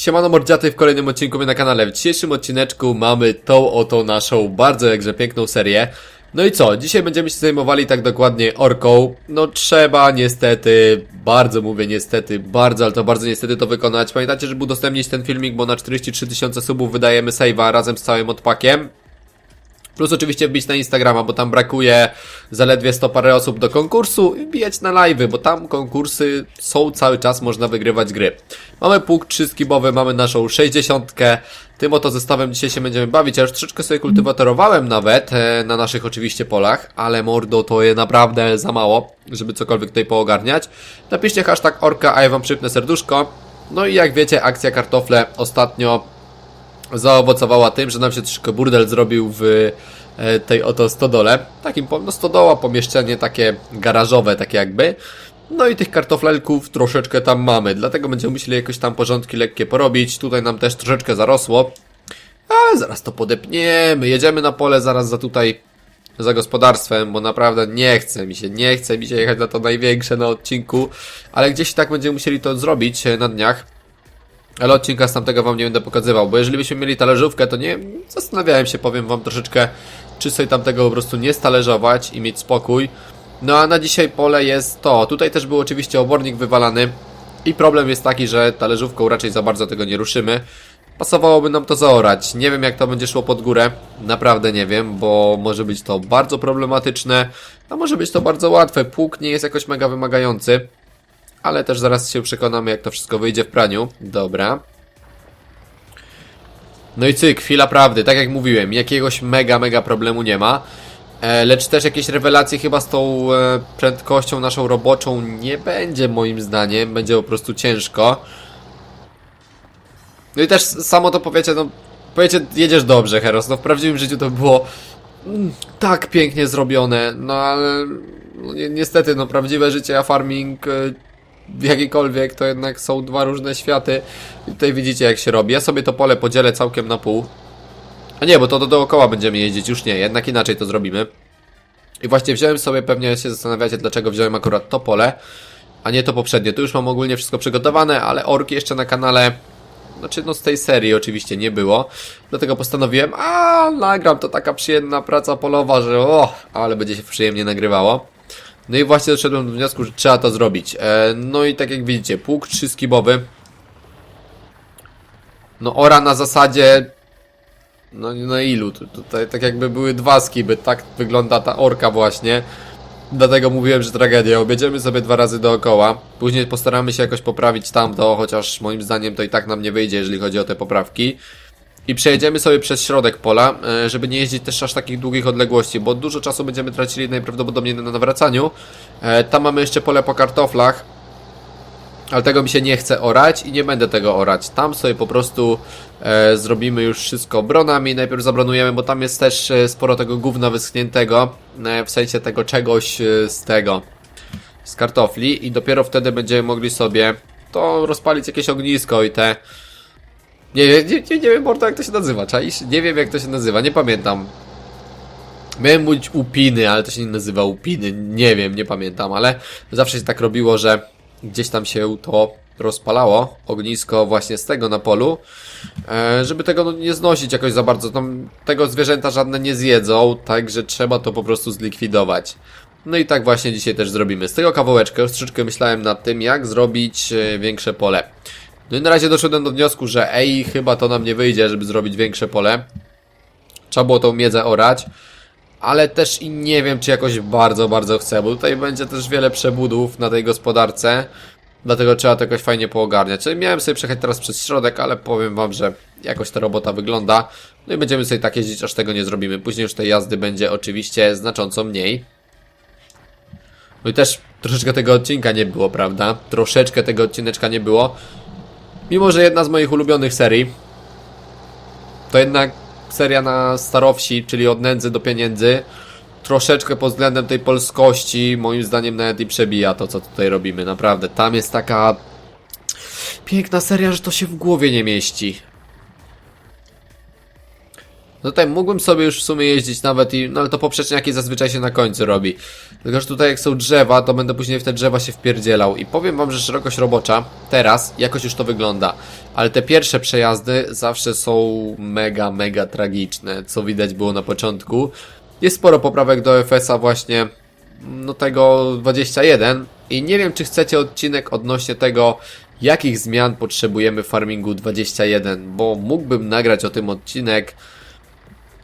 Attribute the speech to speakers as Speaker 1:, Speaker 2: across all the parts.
Speaker 1: Siemano mordziaty w kolejnym odcinku na kanale. W dzisiejszym odcineczku mamy tą oto naszą bardzo jakże piękną serię. No i co? Dzisiaj będziemy się zajmowali tak dokładnie orką. No trzeba niestety, bardzo mówię niestety, bardzo, ale to bardzo niestety to wykonać. Pamiętajcie, żeby udostępnić ten filmik, bo na 43 tysiące subów wydajemy save'a razem z całym odpakiem. Plus oczywiście wbić na Instagrama, bo tam brakuje zaledwie 100 parę osób do konkursu i wbijać na live'y, bo tam konkursy są cały czas, można wygrywać gry. Mamy pług 3 skibowy, mamy naszą 60. Tym oto zestawem dzisiaj się będziemy bawić. Ja już troszeczkę sobie kultywatorowałem nawet, e, na naszych oczywiście polach, ale mordo to jest naprawdę za mało, żeby cokolwiek tutaj poogarniać. Napiszcie hashtag orka, a ja wam przypnę serduszko. No i jak wiecie, akcja kartofle ostatnio zaowocowała tym, że nam się troszkę burdel zrobił w e, tej oto stodole. Takim, no stodoła, pomieszczenie takie garażowe, takie jakby. No i tych kartoflelków troszeczkę tam mamy, dlatego będziemy musieli jakoś tam porządki lekkie porobić. Tutaj nam też troszeczkę zarosło. Ale zaraz to podepniemy. Jedziemy na pole zaraz za tutaj za gospodarstwem, bo naprawdę nie chce mi się, nie chce mi się jechać na to największe na odcinku, ale gdzieś i tak będziemy musieli to zrobić e, na dniach. Ale odcinka z tamtego wam nie będę pokazywał, bo jeżeli byśmy mieli talerzówkę, to nie zastanawiałem się, powiem wam troszeczkę, czy sobie tamtego po prostu nie stalerzować i mieć spokój. No a na dzisiaj pole jest to. Tutaj też był oczywiście obornik wywalany i problem jest taki, że talerzówką raczej za bardzo tego nie ruszymy. Pasowałoby nam to zaorać. Nie wiem jak to będzie szło pod górę. Naprawdę nie wiem, bo może być to bardzo problematyczne, a może być to bardzo łatwe. Pług nie jest jakoś mega wymagający. Ale też zaraz się przekonamy, jak to wszystko wyjdzie w praniu. Dobra. No i cyk, chwila prawdy. Tak jak mówiłem, jakiegoś mega, mega problemu nie ma. E, lecz też jakieś rewelacje chyba z tą e, prędkością naszą roboczą nie będzie moim zdaniem. Będzie po prostu ciężko. No i też samo to powiecie, no powiecie, jedziesz dobrze, Heros. No w prawdziwym życiu to było mm, tak pięknie zrobione, no ale no, ni niestety, no prawdziwe życie, a farming e, jakikolwiek, to jednak są dwa różne światy. I tutaj widzicie jak się robi. Ja sobie to pole podzielę całkiem na pół. A nie, bo to do dookoła będziemy jeździć, już nie, jednak inaczej to zrobimy. I właśnie wziąłem sobie, pewnie się zastanawiacie, dlaczego wziąłem akurat to pole, a nie to poprzednie. Tu już mam ogólnie wszystko przygotowane, ale orki jeszcze na kanale, znaczy no z tej serii oczywiście nie było. Dlatego postanowiłem, a nagram, to taka przyjemna praca polowa, że o, ale będzie się przyjemnie nagrywało. No i właśnie doszedłem do wniosku, że trzeba to zrobić. E, no i tak jak widzicie, pług trzyskibowy. No ora na zasadzie... No na ilu? Tu- Tutaj tak jakby były dwa skiby, tak wygląda ta orka właśnie. Dlatego mówiłem, że tragedia. Objedziemy sobie dwa razy dookoła. Później postaramy się jakoś poprawić tamto, chociaż moim zdaniem to i tak nam nie wyjdzie, jeżeli chodzi o te poprawki. I przejedziemy sobie przez środek pola, e, żeby nie jeździć też aż takich długich odległości, bo dużo czasu będziemy tracili najprawdopodobniej na nawracaniu. E, Tam mamy jeszcze pole po kartoflach, ale tego mi się nie chce orać i nie będę tego orać. Tam sobie po prostu e, zrobimy już wszystko bronami. Najpierw zabronujemy, bo tam jest też sporo tego gówna wyschniętego, w sensie tego czegoś z tego, z kartofli i dopiero wtedy będziemy mogli sobie to rozpalić jakieś ognisko i te nie, nie, nie, nie, wiem mordo jak to się nazywa, czaisz? Nie wiem jak to się nazywa, nie pamiętam. Miałem mówić upiny, ale to się nie nazywa upiny, nie wiem, nie pamiętam, ale zawsze się tak robiło, że gdzieś tam się to rozpalało, ognisko właśnie z tego na polu, e, żeby tego no, nie znosić jakoś za bardzo, tam tego zwierzęta żadne nie zjedzą, także trzeba to po prostu zlikwidować. No i tak właśnie dzisiaj też zrobimy. Z tego kawałeczka troszeczkę myślałem nad tym, jak zrobić e, większe pole. No i na razie doszedłem do wniosku, że ej, chyba to nam nie wyjdzie, żeby zrobić większe pole. Trzeba było tą miedzę orać. Ale też i nie wiem, czy jakoś bardzo, bardzo chcę, bo tutaj będzie też wiele przebudów na tej gospodarce. Dlatego trzeba to jakoś fajnie poogarniać. Czyli miałem sobie przejechać teraz przez środek, ale powiem wam, że jakoś ta robota wygląda. No i będziemy sobie tak jeździć, aż tego nie zrobimy. Później już tej jazdy będzie oczywiście znacząco mniej. No i też troszeczkę tego odcinka nie było, prawda? Troszeczkę tego odcineczka nie było. Mimo, że jedna z moich ulubionych serii, to jednak seria na starowsi, czyli od nędzy do pieniędzy, troszeczkę pod względem tej polskości, moim zdaniem nawet i przebija to, co tutaj robimy, naprawdę. Tam jest taka piękna seria, że to się w głowie nie mieści. No tutaj mógłbym sobie już w sumie jeździć nawet i, no ale to poprzeczniaki zazwyczaj się na końcu robi. Tylko, że tutaj jak są drzewa, to będę później w te drzewa się wpierdzielał. I powiem wam, że szerokość robocza, teraz, jakoś już to wygląda. Ale te pierwsze przejazdy zawsze są mega, mega tragiczne, co widać było na początku. Jest sporo poprawek do FS-a właśnie, no tego 21 i nie wiem czy chcecie odcinek odnośnie tego jakich zmian potrzebujemy w farmingu 21, bo mógłbym nagrać o tym odcinek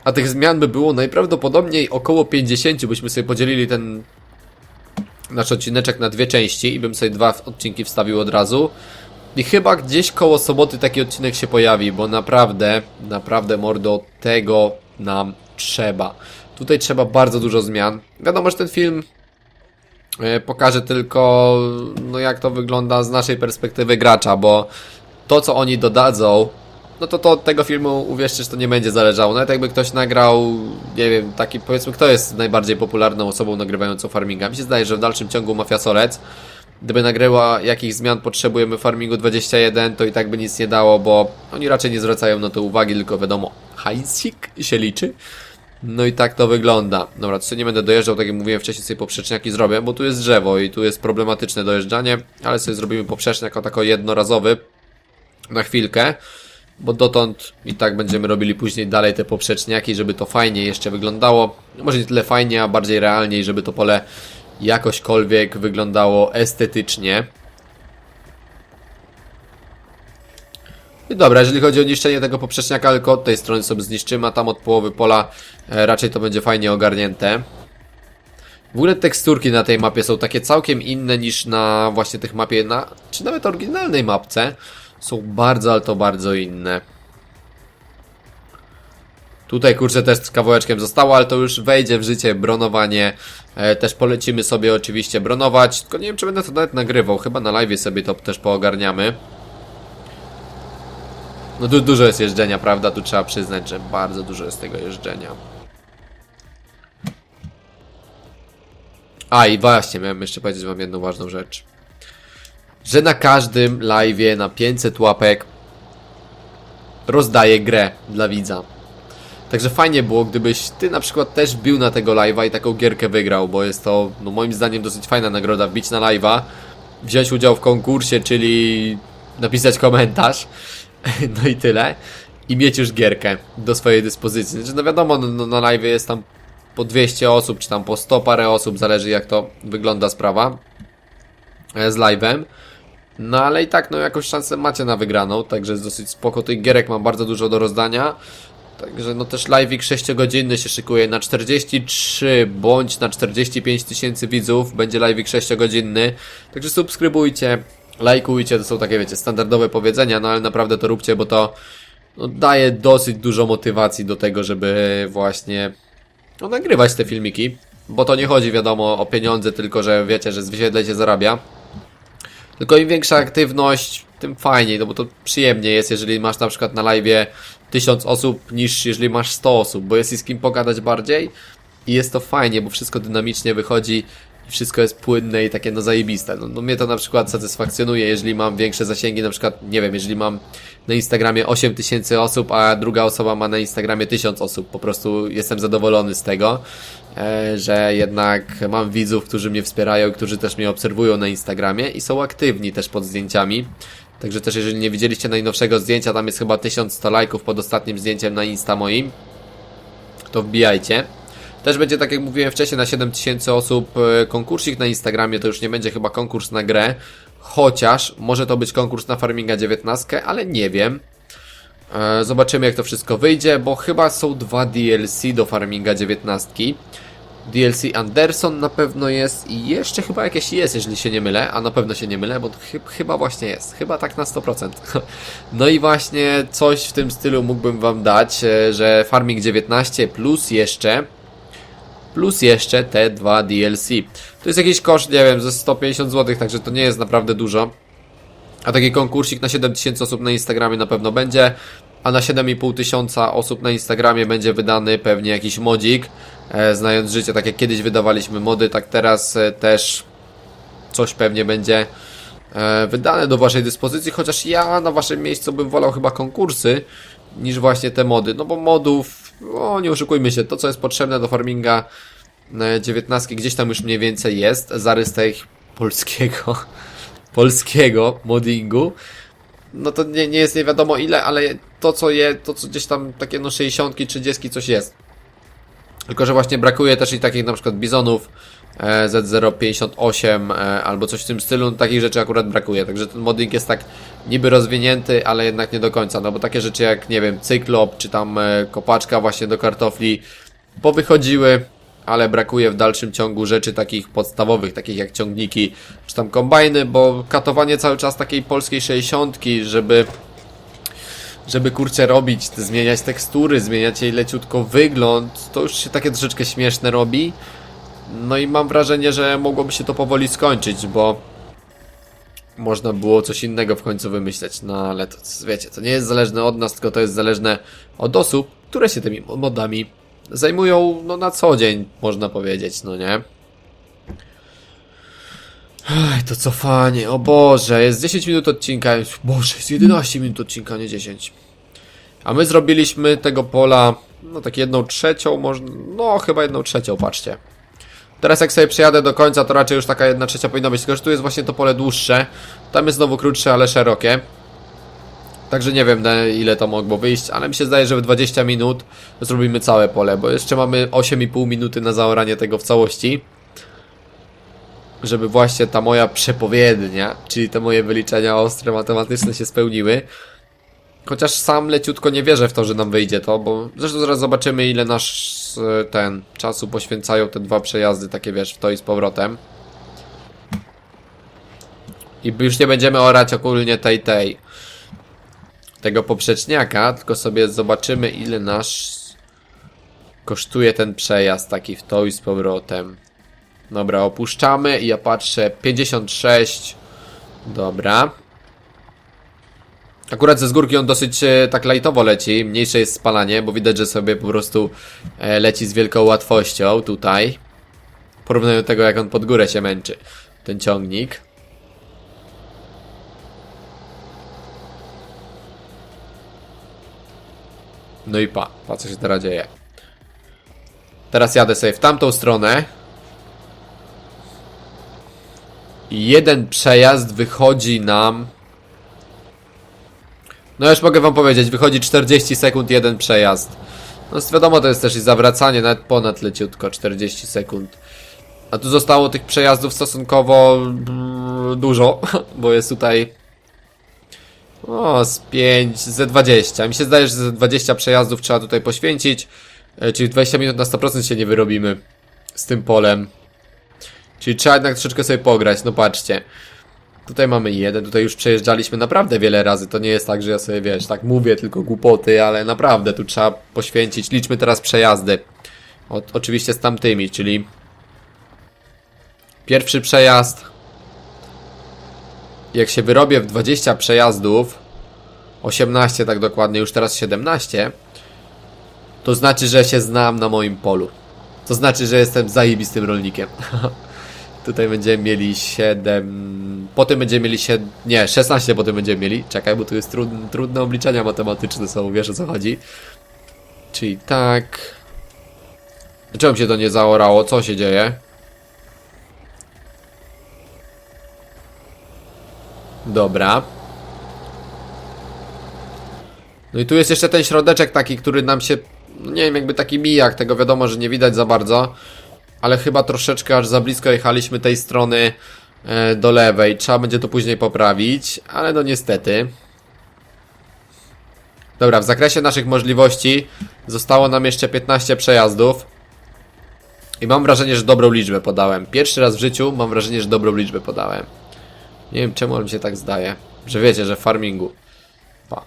Speaker 1: a tych zmian by było najprawdopodobniej około 50, byśmy sobie podzielili ten nasz odcineczek na dwie części i bym sobie dwa odcinki wstawił od razu. I chyba gdzieś koło soboty taki odcinek się pojawi, bo naprawdę, naprawdę mordo tego nam trzeba. Tutaj trzeba bardzo dużo zmian. Wiadomo, że ten film e, pokaże tylko, no jak to wygląda z naszej perspektywy gracza, bo to co oni dodadzą, no to to tego filmu, uwierzcie, że to nie będzie zależało. Nawet jakby ktoś nagrał, nie wiem, taki powiedzmy, kto jest najbardziej popularną osobą nagrywającą farminga. Mi się zdaje, że w dalszym ciągu Mafia Solec, gdyby nagrała jakich zmian potrzebujemy w farmingu 21, to i tak by nic nie dało, bo oni raczej nie zwracają na to uwagi, tylko wiadomo, hajsik się liczy. No i tak to wygląda. Dobra, sobie nie będę dojeżdżał, tak jak mówiłem wcześniej, sobie poprzeczniaki zrobię, bo tu jest drzewo i tu jest problematyczne dojeżdżanie, ale sobie zrobimy poprzeczniak jako tako jednorazowy na chwilkę, bo dotąd i tak będziemy robili później dalej te poprzeczniaki, żeby to fajnie jeszcze wyglądało. No Może nie tyle fajnie, a bardziej realnie i żeby to pole jakośkolwiek wyglądało estetycznie. I dobra, jeżeli chodzi o niszczenie tego poprzeczniaka, tylko od tej strony sobie zniszczymy, a tam od połowy pola e, raczej to będzie fajnie ogarnięte. W ogóle teksturki na tej mapie są takie całkiem inne niż na właśnie tych mapie, na, czy nawet oryginalnej mapce. Są bardzo, ale to bardzo inne. Tutaj kurczę też z kawałeczkiem zostało, ale to już wejdzie w życie bronowanie. E, też polecimy sobie oczywiście bronować, tylko nie wiem czy będę to nawet nagrywał, chyba na live sobie to też poogarniamy. No du dużo jest jeżdżenia, prawda? Tu trzeba przyznać, że bardzo dużo jest tego jeżdżenia. A i właśnie, miałem jeszcze powiedzieć wam jedną ważną rzecz. Że na każdym live'ie na 500 łapek rozdaję grę dla widza. Także fajnie było, gdybyś ty na przykład też wbił na tego live'a i taką gierkę wygrał, bo jest to no moim zdaniem dosyć fajna nagroda, wbić na live'a, wziąć udział w konkursie, czyli napisać komentarz, no i tyle, i mieć już gierkę do swojej dyspozycji. Znaczy, no wiadomo, no, no, na live jest tam po 200 osób, czy tam po 100 parę osób, zależy jak to wygląda sprawa e, z live'em. No ale i tak, no jakąś szansę macie na wygraną, także jest dosyć spoko. Tych gierek mam bardzo dużo do rozdania. Także no też live'ik 6-godzinny się szykuje na 43 bądź na 45 tysięcy widzów. Będzie live'ik 6-godzinny. Także subskrybujcie, lajkujcie, to są takie wiecie, standardowe powiedzenia, no ale naprawdę to róbcie, bo to no, daje dosyć dużo motywacji do tego, żeby właśnie no, nagrywać te filmiki. Bo to nie chodzi wiadomo o pieniądze, tylko że wiecie, że z wyświetleń się zarabia. Tylko im większa aktywność, tym fajniej, no bo to przyjemnie jest, jeżeli masz na przykład na live 1000 osób, niż jeżeli masz 100 osób, bo jest z kim pogadać bardziej i jest to fajnie, bo wszystko dynamicznie wychodzi wszystko jest płynne i takie no zajebiste. No, no mnie to na przykład satysfakcjonuje, jeżeli mam większe zasięgi, na przykład, nie wiem, jeżeli mam na Instagramie 8000 osób, a druga osoba ma na Instagramie 1000 osób, po prostu jestem zadowolony z tego, e, że jednak mam widzów, którzy mnie wspierają którzy też mnie obserwują na Instagramie i są aktywni też pod zdjęciami. Także też jeżeli nie widzieliście najnowszego zdjęcia, tam jest chyba 1100 lajków pod ostatnim zdjęciem na Insta moim, to wbijajcie. Też będzie, tak jak mówiłem wcześniej, na 7000 osób e, konkursik na Instagramie, to już nie będzie chyba konkurs na grę, chociaż może to być konkurs na Farminga 19, ale nie wiem. E, Zobaczymy jak to wszystko wyjdzie, bo chyba są dwa DLC do Farminga 19. DLC Anderson na pewno jest i jeszcze chyba jakieś jest, jeżeli się nie mylę, a na pewno się nie mylę, bo chy chyba właśnie jest, chyba tak na 100%. No i właśnie coś w tym stylu mógłbym wam dać, e, że Farming 19 plus jeszcze plus jeszcze te dwa DLC. To jest jakiś koszt, nie wiem, ze 150 zł, także to nie jest naprawdę dużo. A taki konkursik na 7000 osób na Instagramie na pewno będzie, a na 7,5 tysiąca osób na Instagramie będzie wydany pewnie jakiś modzik. E, znając życie, tak jak kiedyś wydawaliśmy mody, tak teraz e, też coś pewnie będzie e, wydane do waszej dyspozycji, chociaż ja na waszym miejscu bym wolał chyba konkursy niż właśnie te mody, no bo modów no nie oszukujmy się, to co jest potrzebne do farminga e, 19 gdzieś tam już mniej więcej jest, zarys tej polskiego, polskiego moddingu, no to nie, nie jest nie wiadomo ile, ale to co je, to co gdzieś tam takie no 60, 30 coś jest. Tylko, że właśnie brakuje też i takich na przykład bizonów e, Z058 e, albo coś w tym stylu, no, takich rzeczy akurat brakuje. Także ten modding jest tak niby rozwinięty, ale jednak nie do końca. No bo takie rzeczy jak, nie wiem, cyklop, czy tam e, kopaczka właśnie do kartofli powychodziły, ale brakuje w dalszym ciągu rzeczy takich podstawowych, takich jak ciągniki, czy tam kombajny, bo katowanie cały czas takiej polskiej 60, żeby żeby kurczę robić, zmieniać tekstury, zmieniać jej leciutko wygląd, to już się takie troszeczkę śmieszne robi. No i mam wrażenie, że mogłoby się to powoli skończyć, bo można było coś innego w końcu wymyśleć. No ale to wiecie, to nie jest zależne od nas, tylko to jest zależne od osób, które się tymi modami zajmują no na co dzień, można powiedzieć, no nie? Ej, to cofanie, o Boże, jest 10 minut odcinka, Boże, jest 11 minut odcinka, nie 10. A my zrobiliśmy tego pola, no tak jedną trzecią, może, no chyba jedną trzecią, patrzcie. Teraz jak sobie przejadę do końca, to raczej już taka jedna trzecia powinna być, tylko że tu jest właśnie to pole dłuższe. Tam jest znowu krótsze, ale szerokie. Także nie wiem ile to mogło wyjść, ale mi się zdaje, że w 20 minut zrobimy całe pole, bo jeszcze mamy 8,5 minuty na zaoranie tego w całości żeby właśnie ta moja przepowiednia, czyli te moje wyliczenia ostre matematyczne się spełniły. Chociaż sam leciutko nie wierzę w to, że nam wyjdzie to, bo zresztą zaraz zobaczymy ile nasz e, ten czasu poświęcają te dwa przejazdy, takie wiesz, w to i z powrotem. I już nie będziemy orać ogólnie tej tej tego poprzeczniaka, tylko sobie zobaczymy ile nasz kosztuje ten przejazd taki w to i z powrotem. Dobra, opuszczamy i ja patrzę 56. Dobra. Akurat ze zgórki on dosyć e, tak lightowo leci, mniejsze jest spalanie, bo widać, że sobie po prostu e, leci z wielką łatwością tutaj. W porównaniu do tego, jak on pod górę się męczy, ten ciągnik. No i pa, pa co się teraz dzieje. Teraz jadę sobie w tamtą stronę. Jeden przejazd wychodzi nam. No już mogę wam powiedzieć, wychodzi 40 sekund jeden przejazd. No wiadomo, to jest też i zawracanie, nawet ponad leciutko, 40 sekund. A tu zostało tych przejazdów stosunkowo mm, dużo, bo jest tutaj o, z 5, ze 20. Mi się zdaje, że ze 20 przejazdów trzeba tutaj poświęcić, e, czyli 20 minut na 100% się nie wyrobimy z tym polem. Czyli trzeba jednak troszeczkę sobie pograć, no patrzcie. Tutaj mamy jeden, tutaj już przejeżdżaliśmy naprawdę wiele razy. To nie jest tak, że ja sobie wiesz, tak mówię tylko głupoty, ale naprawdę tu trzeba poświęcić. Liczmy teraz przejazdy. O, oczywiście z tamtymi, czyli pierwszy przejazd. Jak się wyrobię w 20 przejazdów, 18 tak dokładnie, już teraz 17, to znaczy, że się znam na moim polu. To znaczy, że jestem zajebistym rolnikiem. Tutaj będziemy mieli 7. Potem będziemy mieli 7. Nie, 16 potem będziemy mieli. Czekaj, bo tu jest trudne, trudne obliczenia matematyczne są, wiesz o co chodzi. Czyli tak. Czemu się to nie zaorało? Co się dzieje? Dobra. No i tu jest jeszcze ten środeczek taki, który nam się. Nie wiem, jakby taki mijak, tego wiadomo, że nie widać za bardzo ale chyba troszeczkę aż za blisko jechaliśmy tej strony e, do lewej. Trzeba będzie to później poprawić, ale no niestety. Dobra, w zakresie naszych możliwości zostało nam jeszcze 15 przejazdów. I mam wrażenie, że dobrą liczbę podałem. Pierwszy raz w życiu mam wrażenie, że dobrą liczbę podałem. Nie wiem czemu, ale mi się tak zdaje. Że wiecie, że w farmingu. Pa.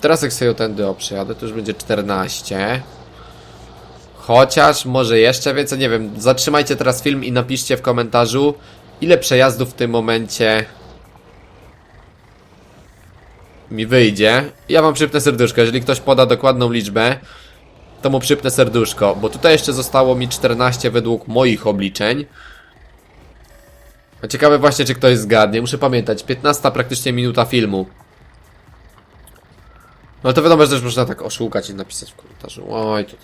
Speaker 1: Teraz jak sobie tędy o to już będzie 14. Chociaż może jeszcze więcej, nie wiem. Zatrzymajcie teraz film i napiszcie w komentarzu, ile przejazdów w tym momencie mi wyjdzie. Ja wam przypnę serduszko. Jeżeli ktoś poda dokładną liczbę, to mu przypnę serduszko. Bo tutaj jeszcze zostało mi 14 według moich obliczeń. Ciekawe właśnie, czy ktoś zgadnie. Muszę pamiętać, 15 praktycznie minuta filmu. No to wiadomo, że też można tak oszukać i napisać w komentarzu. Oj, to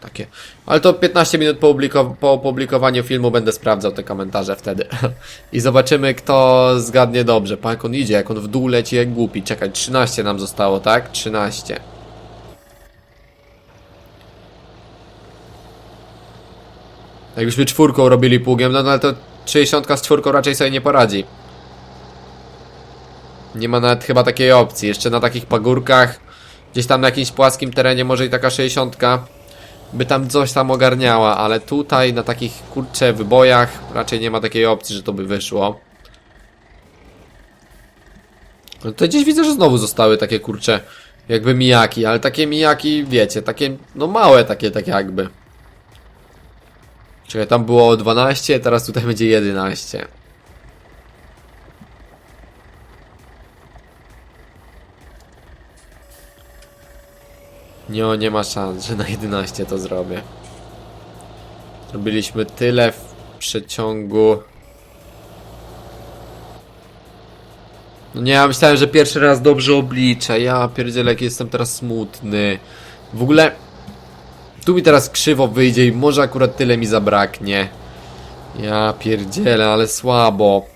Speaker 1: takie. Ale to 15 minut po, po opublikowaniu filmu będę sprawdzał te komentarze wtedy. I zobaczymy, kto zgadnie dobrze. Pa, jak on idzie, jak on w dół leci jak głupi. Czekaj, 13 nam zostało, tak? 13. Jakbyśmy czwórką robili pługiem, no, no ale to 60 z czwórką raczej sobie nie poradzi. Nie ma nawet chyba takiej opcji. Jeszcze na takich pagórkach, gdzieś tam na jakimś płaskim terenie, może i taka 60 by tam coś tam ogarniała, ale tutaj na takich kurcze wybojach raczej nie ma takiej opcji, że to by wyszło. No to gdzieś widzę, że znowu zostały takie kurcze, jakby mijaki, ale takie mijaki, wiecie, takie, no małe takie, tak jakby. Czekaj, tam było 12, teraz tutaj będzie 11. Nie, nie ma szans, że na 11 to zrobię. Zrobiliśmy tyle w przeciągu... No nie, ja myślałem, że pierwszy raz dobrze obliczę. Ja pierdzielę, jak jestem teraz smutny. W ogóle... Tu mi teraz krzywo wyjdzie i może akurat tyle mi zabraknie. Ja pierdzielę, ale słabo.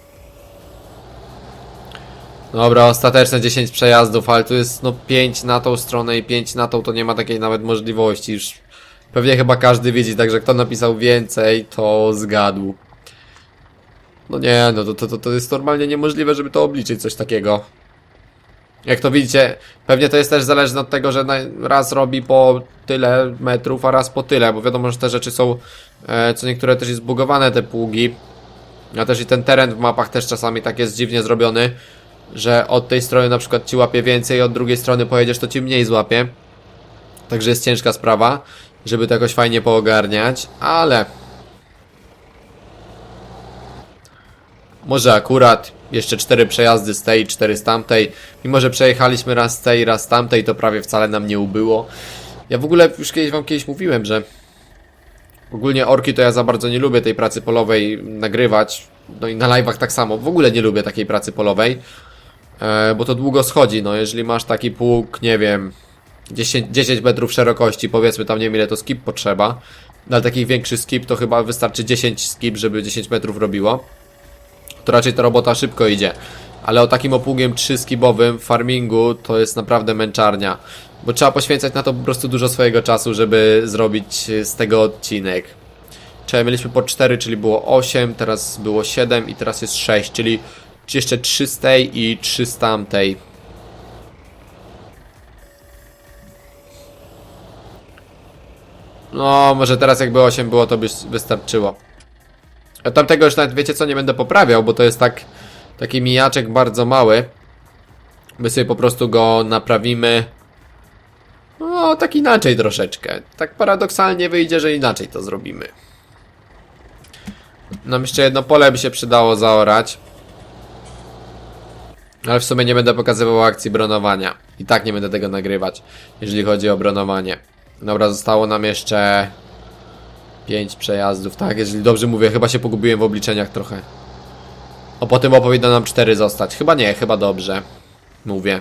Speaker 1: Dobra, ostateczne 10 przejazdów, ale tu jest no 5 na tą stronę i 5 na tą, to nie ma takiej nawet możliwości. Już pewnie chyba każdy widzi, także kto napisał więcej, to zgadł. No nie, no to, to, to, jest normalnie niemożliwe, żeby to obliczyć, coś takiego. Jak to widzicie, pewnie to jest też zależne od tego, że raz robi po tyle metrów, a raz po tyle, bo wiadomo, że te rzeczy są, e, co niektóre też jest zbugowane te pługi. A też i ten teren w mapach też czasami tak jest dziwnie zrobiony, że od tej strony na przykład ci łapie więcej, od drugiej strony pojedziesz, to ci mniej złapie. Także jest ciężka sprawa, żeby to jakoś fajnie poogarniać, ale... Może akurat jeszcze cztery przejazdy z tej, cztery z tamtej. Mimo, że przejechaliśmy raz z tej, raz z tamtej, to prawie wcale nam nie ubyło. Ja w ogóle już kiedyś wam kiedyś mówiłem, że ogólnie orki to ja za bardzo nie lubię tej pracy polowej nagrywać. No i na live'ach tak samo. W ogóle nie lubię takiej pracy polowej. E, bo to długo schodzi, no jeżeli masz taki pług, nie wiem, 10, 10 metrów szerokości, powiedzmy tam nie wiem ile to skip potrzeba, na takich większych skip to chyba wystarczy 10 skip, żeby 10 metrów robiło, to raczej ta robota szybko idzie. Ale o takim opługiem 3 skibowym farmingu to jest naprawdę męczarnia, bo trzeba poświęcać na to po prostu dużo swojego czasu, żeby zrobić z tego odcinek. Czyli mieliśmy po 4, czyli było 8, teraz było 7 i teraz jest 6, czyli jeszcze 3 z tej i 3 z tamtej. No, może teraz jakby 8 było, to by wystarczyło. A tamtego już nawet wiecie co, nie będę poprawiał, bo to jest tak taki mijaczek bardzo mały. My sobie po prostu go naprawimy. No, tak inaczej troszeczkę. Tak paradoksalnie wyjdzie, że inaczej to zrobimy. Nam jeszcze jedno pole by się przydało zaorać. Ale w sumie nie będę pokazywał akcji bronowania. I tak nie będę tego nagrywać, jeżeli chodzi o bronowanie. Dobra, zostało nam jeszcze 5 przejazdów, tak? Jeżeli dobrze mówię, chyba się pogubiłem w obliczeniach trochę. O, po tym powinno nam 4 zostać. Chyba nie, chyba dobrze. Mówię.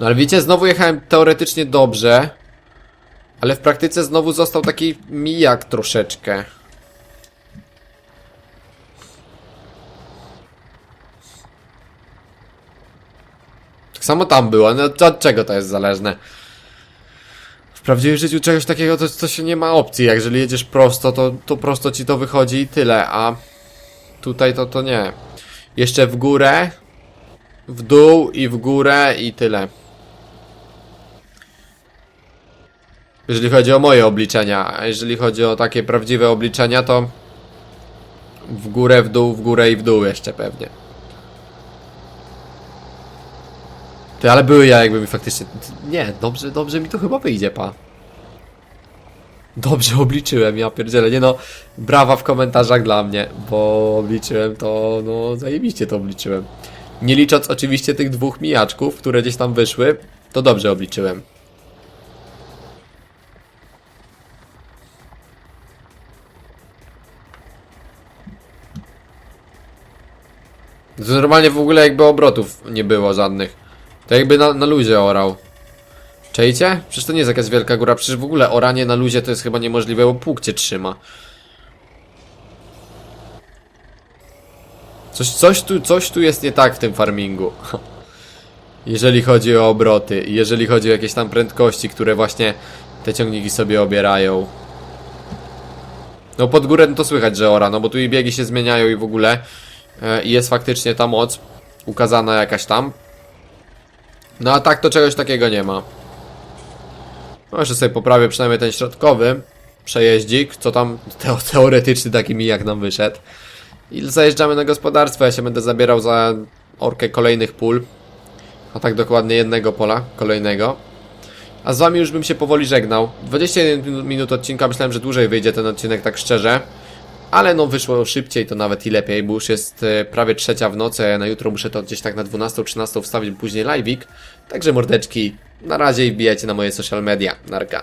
Speaker 1: No ale widzicie, znowu jechałem teoretycznie dobrze. Ale w praktyce znowu został taki mijak troszeczkę. Tak samo tam było, no od czego to jest zależne? W prawdziwym życiu czegoś takiego to, to się nie ma opcji, jak jeżeli jedziesz prosto, to, to prosto ci to wychodzi i tyle, a tutaj to to nie. Jeszcze w górę, w dół i w górę i tyle. Jeżeli chodzi o moje obliczenia, a jeżeli chodzi o takie prawdziwe obliczenia, to w górę, w dół, w górę i w dół jeszcze pewnie. Ty, ale były ja jakby mi faktycznie... Nie, dobrze, dobrze mi to chyba wyjdzie, pa. Dobrze obliczyłem, ja pierdzielę. Nie no, brawa w komentarzach dla mnie, bo obliczyłem to, no zajebiście to obliczyłem. Nie licząc oczywiście tych dwóch mijaczków, które gdzieś tam wyszły, to dobrze obliczyłem. To normalnie w ogóle jakby obrotów nie było żadnych. To jakby na, na luzie orał. Czejcie? Przecież to nie jest jakaś wielka góra, przecież w ogóle oranie na luzie to jest chyba niemożliwe, bo pług cię trzyma. Coś, coś, tu, coś tu jest nie tak w tym farmingu. Jeżeli chodzi o obroty, i jeżeli chodzi o jakieś tam prędkości, które właśnie te ciągniki sobie obierają. No pod górę no to słychać, że ora, no bo tu i biegi się zmieniają i w ogóle. E, I jest faktycznie ta moc ukazana jakaś tam. No a tak to czegoś takiego nie ma. No jeszcze sobie poprawię przynajmniej ten środkowy przejeździk, co tam teo teoretyczny taki mi jak nam wyszedł. I zajeżdżamy na gospodarstwo, ja się będę zabierał za orkę kolejnych pól. A tak dokładnie jednego pola, kolejnego. A z wami już bym się powoli żegnał. 21 minu- minut odcinka, myślałem, że dłużej wyjdzie ten odcinek, tak szczerze. Ale no wyszło szybciej, to nawet i lepiej, bo już jest e, prawie trzecia w nocy, na jutro muszę to gdzieś tak na 12-13 wstawić, później live'ik. Także mordeczki, na razie i wbijajcie na moje social media. Narka.